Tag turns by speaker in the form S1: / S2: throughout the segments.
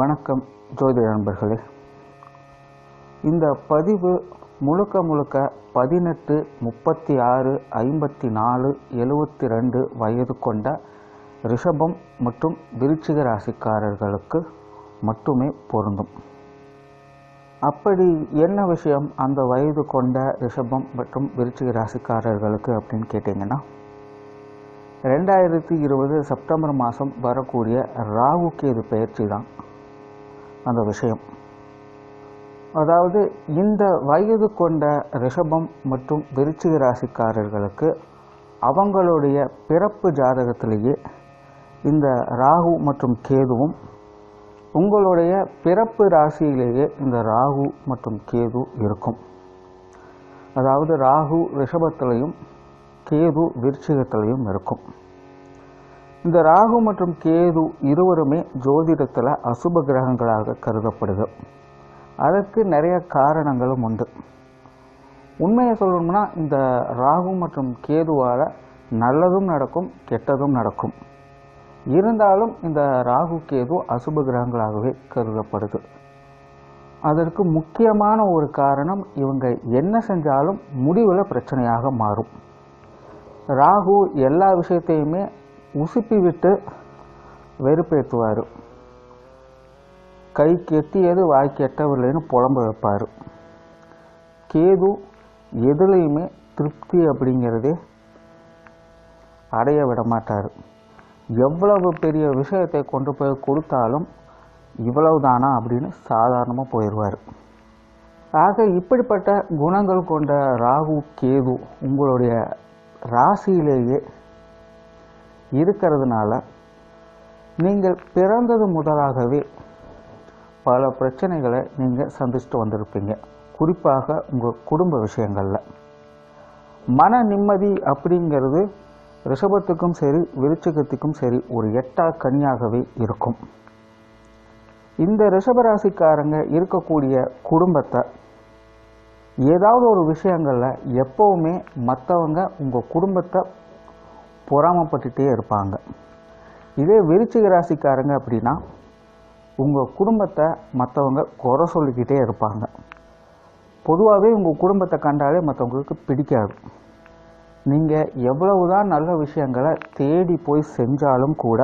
S1: வணக்கம் ஜோதிட நண்பர்களே. இந்த பதிவு முழுக்க முழுக்க பதினெட்டு முப்பத்தி ஆறு ஐம்பத்தி நாலு எழுவத்தி ரெண்டு வயது கொண்ட ரிஷபம் மற்றும் விருச்சிக ராசிக்காரர்களுக்கு மட்டுமே பொருந்தும். அப்படி என்ன விஷயம் அந்த வயது கொண்ட ரிஷபம் மற்றும் விருச்சிக ராசிக்காரர்களுக்கு அப்படின்னு கேட்டிங்கன்னா ரெண்டாயிரத்தி இருபது செப்டம்பர் மாதம் வரக்கூடிய ராகு கேது பயிற்சி தான் அந்த விஷயம். அதாவது இந்த வயது கொண்ட ரிஷபம் மற்றும் விருச்சிக ராசிக்காரர்களுக்கு அவங்களுடைய பிறப்பு ஜாதகத்திலேயே இந்த ராகு மற்றும் கேதுவும் உங்களுடைய பிறப்பு ராசியிலேயே இந்த ராகு மற்றும் கேது இருக்கும். அதாவது ராகு ரிஷபத்திலையும் கேது விருச்சிகத்திலையும் இருக்கும். இந்த ராகு மற்றும் கேது இருவருமே ஜோதிடத்தில் அசுப கிரகங்களாக கருதப்படுது. அதற்கு நிறைய காரணங்களும் உண்டு. உண்மையை சொல்லணும்னா இந்த ராகு மற்றும் கேதுவால் நல்லதும் நடக்கும் கெட்டதும் நடக்கும். இருந்தாலும் இந்த ராகு கேது அசுப கிரகங்களாகவே கருதப்படுது. அதற்கு முக்கியமான ஒரு காரணம் இவங்க என்ன செஞ்சாலும் முடிவில் பிரச்சனையாக மாறும். ராகு எல்லா விஷயத்தையுமே உசுப்பி விட்டு வெறுப்பேற்றுவார். கை கெட்டியது வாய்க்கு எட்டவில்லைன்னு புலம்ப வைப்பார். கேது எதுலேயுமே திருப்தி அப்படிங்கிறதே அடைய விட மாட்டார். எவ்வளவு பெரிய விஷயத்தை கொண்டு போய் கொடுத்தாலும் இவ்வளவு தானா அப்படின்னு சாதாரணமாக போயிடுவார். ஆக இப்படிப்பட்ட குணங்கள் கொண்ட ராகு கேது உங்களுடைய ராசியிலேயே இருக்கிறதுனால நீங்கள் பிறந்தது முதலாகவே பல பிரச்சனைகளை நீங்கள் சந்திச்சுட்டு வந்திருப்பீங்க. குறிப்பாக உங்கள் குடும்ப விஷயங்களில். மன நிம்மதி அப்படிங்கிறது ரிஷபத்துக்கும் சரி விருச்சகத்துக்கும் சரி ஒரு எட்டா கனியாகவே இருக்கும். இந்த ரிஷபராசிக்காரங்க இருக்கக்கூடிய குடும்பத்தை ஏதாவது ஒரு விஷயங்களில் எப்போவுமே மற்றவங்க உங்கள் குடும்பத்தை பொறாமப்பட்டுட்டே இருப்பாங்க. இதே விருச்சிக ராசிக்காரங்க அப்படின்னா உங்கள் குடும்பத்தை மற்றவங்க குறை சொல்லிக்கிட்டே இருப்பாங்க. பொதுவாகவே உங்கள் குடும்பத்தை கண்டாலே மற்றவங்களுக்கு பிடிக்காது. நீங்கள் எவ்வளவுதான் நல்ல விஷயங்களை தேடி போய் செஞ்சாலும் கூட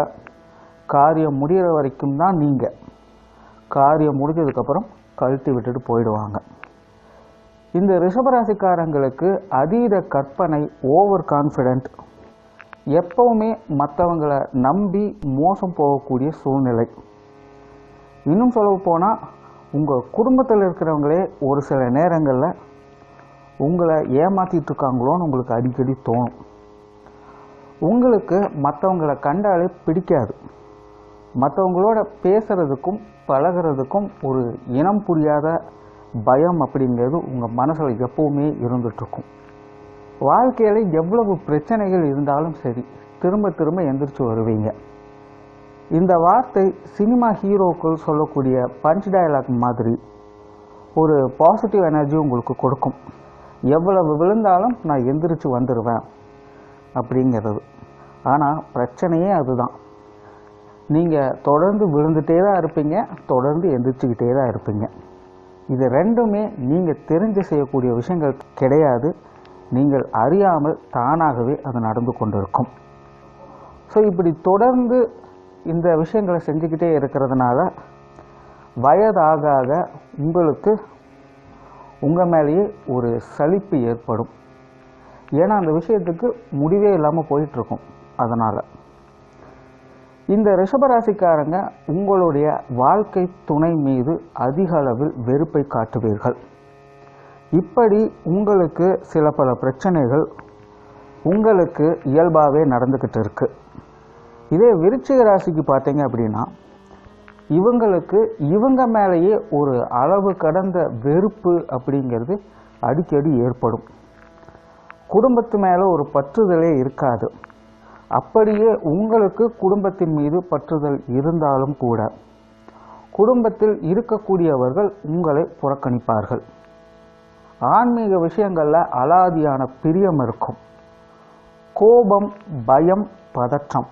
S1: காரியம் முடிகிற வரைக்கும் தான் நீங்கள் காரியம் முடிஞ்சதுக்கப்புறம் கழட்டி விட்டுட்டு போயிடுவாங்க. இந்த ரிஷபராசிக்காரங்களுக்கு அதீத கற்பனை ஓவர் கான்ஃபிடென்ட் எப்பவுமே மற்றவங்களை நம்பி மோசம் போகக்கூடிய சூழ்நிலை. இன்னும் சொல்ல போனால் உங்கள் குடும்பத்தில் இருக்கிறவங்களே ஒரு சில நேரங்களில் உங்களை ஏமாற்றிட்டு இருக்காங்களோன்னு உங்களுக்கு அடிக்கடி தோணும். உங்களுக்கு மற்றவங்களை கண்டாலே பிடிக்காது. மற்றவங்களோட பேசுகிறதுக்கும் பழகிறதுக்கும் ஒரு இனம் புரியாத பயம் அப்படிங்கிறது உங்கள் மனசில் எப்போவுமே இருந்துகிட்ருக்கும் வாழ்க்கையில் எவ்வளவு பிரச்சனைகள் இருந்தாலும் சரி திரும்ப திரும்ப எந்திரிச்சு வருவீங்க. இந்த வார்த்தை சினிமா ஹீரோக்கள் சொல்லக்கூடிய பஞ்ச் டயலாக் மாதிரி ஒரு பாசிட்டிவ் எனர்ஜி உங்களுக்கு கொடுக்கும். எவ்வளவு விழுந்தாலும் நான் எந்திரிச்சு வந்துடுவேன் அப்படிங்கிறது. ஆனால் பிரச்சனையே அதுதான். நீங்கள் தொடர்ந்து விழுந்துட்டே தான் இருப்பீங்க தொடர்ந்து எந்திரிச்சுக்கிட்டே தான் இருப்பீங்க. இது ரெண்டுமே நீங்கள் தெரிஞ்சு செய்யக்கூடிய விஷயங்கள் கிடையாது. நீங்கள் அறியாமல் தானாகவே அது நடந்து கொண்டிருக்கும். ஸோ இப்படி தொடர்ந்து இந்த விஷயங்களை செஞ்சுக்கிட்டே இருக்கிறதுனால வயதாக ஆக உங்களுக்கு உங்கள் மேலேயே ஒரு சலிப்பு ஏற்படும். ஏன்னா அந்த விஷயத்துக்கு முடிவே இல்லாமல் போயிட்டுருக்கும். அதனால் இந்த ரிஷபராசிக்காரங்க உங்களுடைய வாழ்க்கை துணை மீது அதிக அளவில் வெறுப்பை காட்டுவீர்கள். இப்படி உங்களுக்கு சில பல பிரச்சனைகள் உங்களுக்கு இயல்பாகவே நடந்துக்கிட்டு இருக்கு. இதே விருச்சிக ராசிக்கு பார்த்தீங்க அப்படின்னா இவங்களுக்கு இவங்க மேலேயே ஒரு அளவு கடந்த வெறுப்பு அப்படிங்கிறது அடிக்கடி ஏற்படும். குடும்பத்து மேலே ஒரு பற்றுதலே இருக்காது. அப்படியே உங்களுக்கு குடும்பத்தின் மீது பற்றுதல் இருந்தாலும் கூட குடும்பத்தில் இருக்கக்கூடியவர்கள் உங்களை புறக்கணிப்பார்கள். ஆன்மீக விஷயங்களில் அலாதியான பிரியம் இருக்கும். கோபம் பயம் பதற்றம்.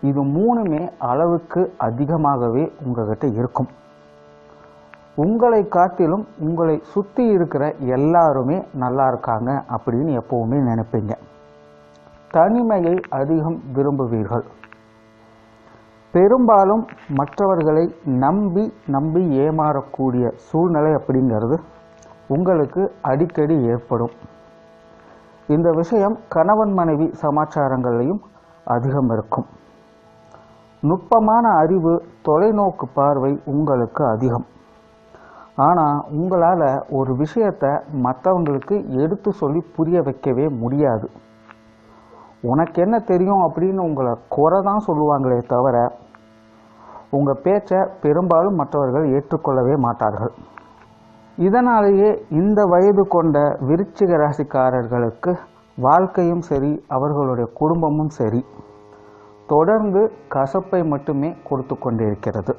S1: இது மூணுமே அளவுக்கு அதிகமாகவே உங்ககிட்ட இருக்கும். உங்களை காட்டிலும் உங்களை சுற்றி இருக்கிற எல்லாருமே நல்லா இருக்காங்க அப்படின்னு எப்போவுமே நினைப்பீங்க. தனிமையை அதிகம் விரும்புவீர்கள். பெரும்பாலும் மற்றவர்களை நம்பி நம்பி ஏமாறக்கூடிய சூழ்நிலை அப்படிங்கிறது உங்களுக்கு அடிக்கடி ஏற்படும். இந்த விஷயம் கணவன் மனைவி சமாச்சாரங்களையும் அதிகம் இருக்கும். நுட்பமான அறிவு தொலைநோக்கு பார்வை உங்களுக்கு அதிகம். ஆனால் உங்களால் ஒரு விஷயத்தை மற்றவங்களுக்கு எடுத்து சொல்லி புரிய வைக்கவே முடியாது. உனக்கு என்ன தெரியும் அப்படின்னு உங்களை குறை தான் சொல்லுவாங்களே தவிர உங்கள் பேச்சை பெரும்பாலும் மற்றவர்கள் ஏற்றுக்கொள்ளவே மாட்டார்கள். இதனாலேயே இந்த வயது கொண்ட விருச்சிக ராசிக்காரர்களுக்கு வாழ்க்கையும் சரி அவர்களுடைய குடும்பமும் சரி தொடர்ந்து கசப்பை மட்டுமே கொடுத்து கொண்டிருக்கிறது.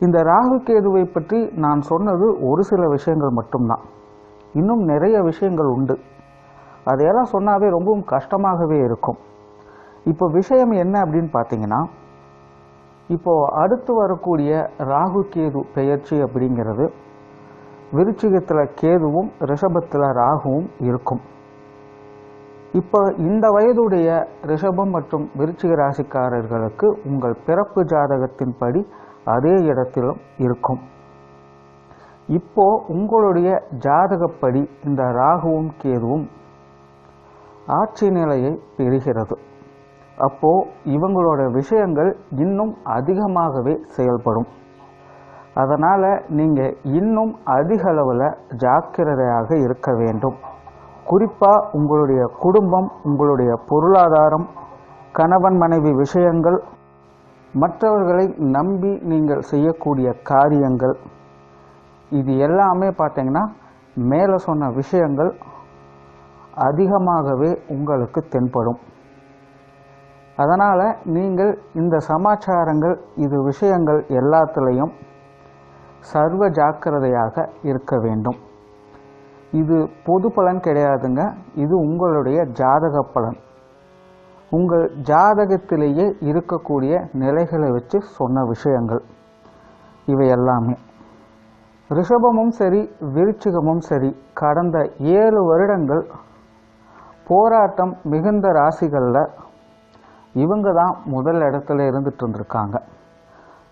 S1: இந்த ராகு கேதுவை பற்றி நான் சொன்னது ஒரு சில விஷயங்கள் மட்டும்தான். இன்னும் நிறைய விஷயங்கள் உண்டு. அதையெல்லாம் சொன்னாவே ரொம்பவும் கஷ்டமாகவே இருக்கும். இப்போ விஷயம் என்ன அப்படின்னு பார்த்தீங்கன்னா இப்போ அடுத்து வரக்கூடிய ராகு கேது பெயர்ச்சி அப்படிங்கிறது விருச்சிகத்தில் கேதுவும் ரிஷபத்தில் ராகுவும் இருக்கும். இப்போ இந்த வயதுடைய ரிஷபம் மற்றும் விருச்சிக ராசிக்காரர்களுக்கு உங்கள் பிறப்பு ஜாதகத்தின்படி அதே இடத்திலும் இருக்கும். இப்போ உங்களுடைய ஜாதகப்படி இந்த ராகுவும் கேதுவும் ஆட்சி நிலையை பெறுகிறது. அப்போது இவங்களோட விஷயங்கள் இன்னும் அதிகமாகவே செயல்படும். அதனால் நீங்கள் இன்னும் அதிக அளவில் ஜாக்கிரதையாக இருக்க வேண்டும். குறிப்பாக உங்களுடைய குடும்பம் உங்களுடைய பொருளாதாரம் கணவன் மனைவி விஷயங்கள் மற்றவர்களை நம்பி நீங்கள் செய்யக்கூடிய காரியங்கள் இது எல்லாமே பார்த்தீங்கன்னா மேலே சொன்ன விஷயங்கள் அதிகமாகவே உங்களுக்கு தென்படும். அதனால் நீங்கள் இந்த சமாச்சாரங்கள் இது விஷயங்கள் எல்லாத்துலேயும் சர்வ ஜாக்கிரதையாக இருக்க வேண்டும். இது பொது பலன் கிடையாதுங்க. இது உங்களுடைய ஜாதக பலன். உங்கள் ஜாதகத்திலேயே இருக்கக்கூடிய நிலைகளை வச்சு சொன்ன விஷயங்கள். இவை எல்லாமே. ரிஷபமும் சரி விருச்சிகமும் சரி கடந்த ஏழு வருடங்கள் போராட்டம் மிகுந்த ராசிகளில் இவங்க தான் முதல் இடத்துல இருந்துட்டு இருந்திருக்காங்க.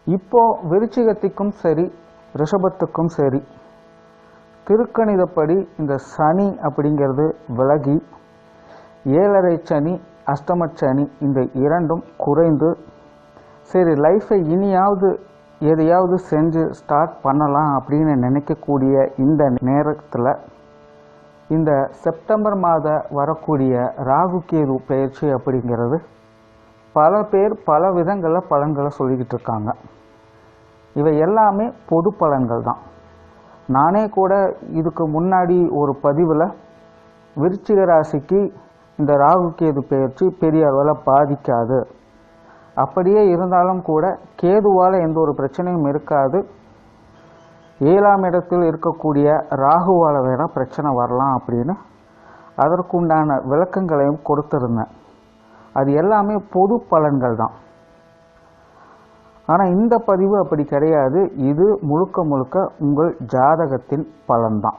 S1: இப்போது விருச்சிகத்துக்கும் சரி ரிஷபத்துக்கும் சரி திருக்கணிதப்படி இந்த சனி அப்படிங்கிறது விலகி ஏழரை சனி அஷ்டமச்சனி இந்த இரண்டும் குறைந்து சரி லைஃப்பை இனியாவது எதையாவது செஞ்சு ஸ்டார்ட் பண்ணலாம் அப்படின்னு நினைக்கக்கூடிய இந்த நேரத்தில் இந்த செப்டம்பர் மாத வரக்கூடிய ராகு கேது பயிற்சி அப்படிங்கிறது பல பேர் பல விதங்களில் பலன்களை சொல்லிக்கிட்டு இருக்காங்க. இவை எல்லாமே பொது பலன்கள் தான். நானே கூட இதுக்கு முன்னாடி ஒரு பதிவில் விருச்சிக ராசிக்கு இந்த ராகு கேது பெயர்ச்சி பெரிய அளவில் பாதிக்காது. அப்படியே இருந்தாலும் கூட கேதுவால் எந்த ஒரு பிரச்சனையும் இருக்காது. ஏழாம் இடத்தில் இருக்கக்கூடிய ராகுவால் வேணால் பிரச்சனை வரலாம் அப்படின்னு அதற்குண்டான விளக்கங்களையும் கொடுத்துருந்தேன். அது எல்லாமே பொது பலன்கள் தான். ஆனால் இந்த பதிவு அப்படி கிடையாது. இது முழுக்க முழுக்க உங்கள் ஜாதகத்தின் பலன்தான்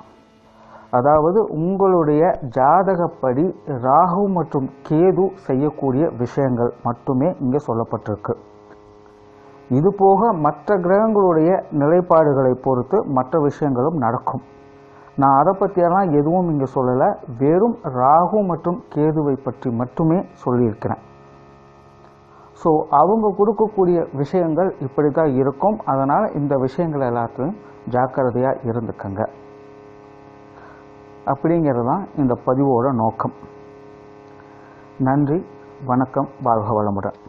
S1: அதாவது உங்களுடைய ஜாதகப்படி ராகு மற்றும் கேது செய்யக்கூடிய விஷயங்கள் மட்டுமே இங்கே சொல்லப்பட்டிருக்கு. இது போக மற்ற கிரகங்களுடைய நிலைப்பாடுகளை பொறுத்து மற்ற விஷயங்களும் நடக்கும். நான் அதை பற்றியெல்லாம் எதுவும் இங்கே சொல்லலை. வெறும் ராகு மற்றும் கேதுவை பற்றி மட்டுமே சொல்லியிருக்கிறேன். ஸோ அவங்க கொடுக்கக்கூடிய விஷயங்கள் இப்படி தான் இருக்கும். அதனால் இந்த விஷயங்கள் எல்லாத்தையும் ஜாக்கிரதையாக இருந்துக்கங்க. அப்படிங்கிறது தான் இந்த பதிவோட நோக்கம். நன்றி வணக்கம் வாழ்க வளமுடன்.